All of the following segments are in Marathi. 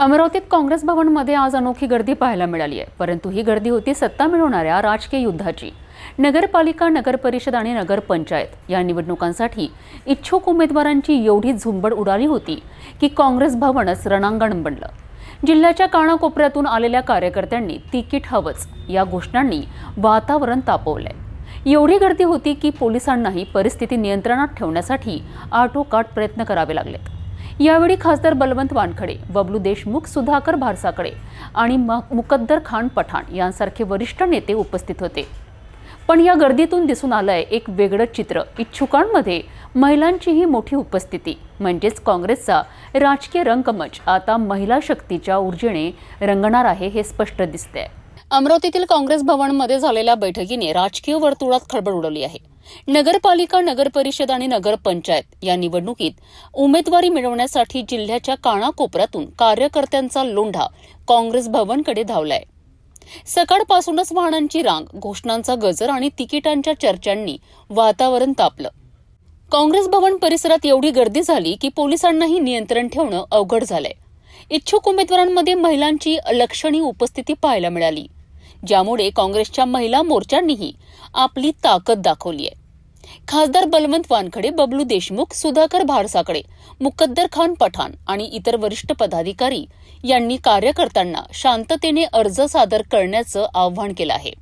अमरावतीत काँग्रेस भवनमध्ये आज अनोखी गर्दी पाहायला मिळाली आहे. परंतु ही गर्दी होती सत्ता मिळवणाऱ्या राजकीय युद्धाची. नगरपालिका नगरपरिषद आणि नगरपंचायत या निवडणुकांसाठी इच्छुक उमेदवारांची एवढी झुंबड उडाली होती की काँग्रेस भवनच रणांगण बनलं. जिल्ह्याच्या कानाकोपऱ्यातून आलेल्या कार्यकर्त्यांनी तिकीट हवंच या घोषणांनी वातावरण तापवलंय. एवढी गर्दी होती की पोलिसांनाही परिस्थिती नियंत्रणात ठेवण्यासाठी आटोकाट प्रयत्न करावे लागलेत. यावेळी खासदार बलवंत वानखडे बबलू देशमुख सुधाकर भारसाकडे आणि मुकद्दर खान पठाण यांसारखे वरिष्ठ नेते उपस्थित होते. पण या गर्दीतून दिसून आलंय एक वेगळं चित्र. इच्छुकांमध्ये महिलांचीही मोठी उपस्थिती. म्हणजेच काँग्रेसचा राजकीय रंगमंच आता महिला शक्तीच्या ऊर्जेने रंगणार आहे हे स्पष्ट दिसतंय. अमरावतीतील काँग्रेस भवनमध्ये झालेल्या बैठकीने राजकीय वर्तुळात खळबळ उडवली आहे. नगरपालिका नगरपरिषद आणि नगरपंचायत या निवडणुकीत उमेदवारी मिळवण्यासाठी जिल्ह्याच्या कानाकोपऱ्यातून कार्यकर्त्यांचा लोंढा काँग्रेस भवनकडे धावलाय. सकाळपासूनच वाहनांची रांग घोषणांचा गजर आणि तिकिटांच्या चर्चांनी वातावरण तापलं. काँग्रेस भवन परिसरात एवढी गर्दी झाली की पोलिसांनाही नियंत्रण ठेवणं अवघड झालंय. इच्छुक उमेदवारांमध्ये महिलांची लक्षणीय उपस्थिती पाहायला मिळाली. ज्यामुळे काँग्रेसच्या महिला मोर्चांनीही आपली ताकद दाखवली आहे. खासदार बलवंत वानखडे बबलू देशमुख सुधाकर भारसाकडे मुकद्दर खान पठाण आणि इतर वरिष्ठ पदाधिकारी यांनी कार्यकर्त्यांना शांततेने अर्ज सादर करण्याचं आवाहन केलं आहे.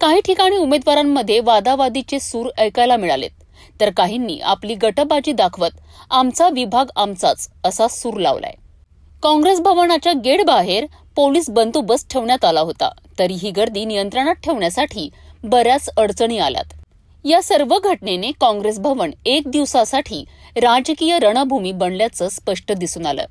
काही ठिकाणी उमेदवारांमध्ये वादावादीचे सूर ऐकायला मिळालेत. तर काहींनी आपली गटबाजी दाखवत आमचा विभाग आमचाच असा सूर लावलाय. काँग्रेस भवनाच्या गेट बाहेर पोलीस बंदोबस्त ठेवण्यात आला होता. तरी ही गर्दी नियंत्रणात ठेवण्यासाठी बऱ्याच अडचणी आल्यात. या सर्व घटनेने काँग्रेस भवन एक दिवसासाठी राजकीय रणभूमी बनल्याचं स्पष्ट दिसून आलं.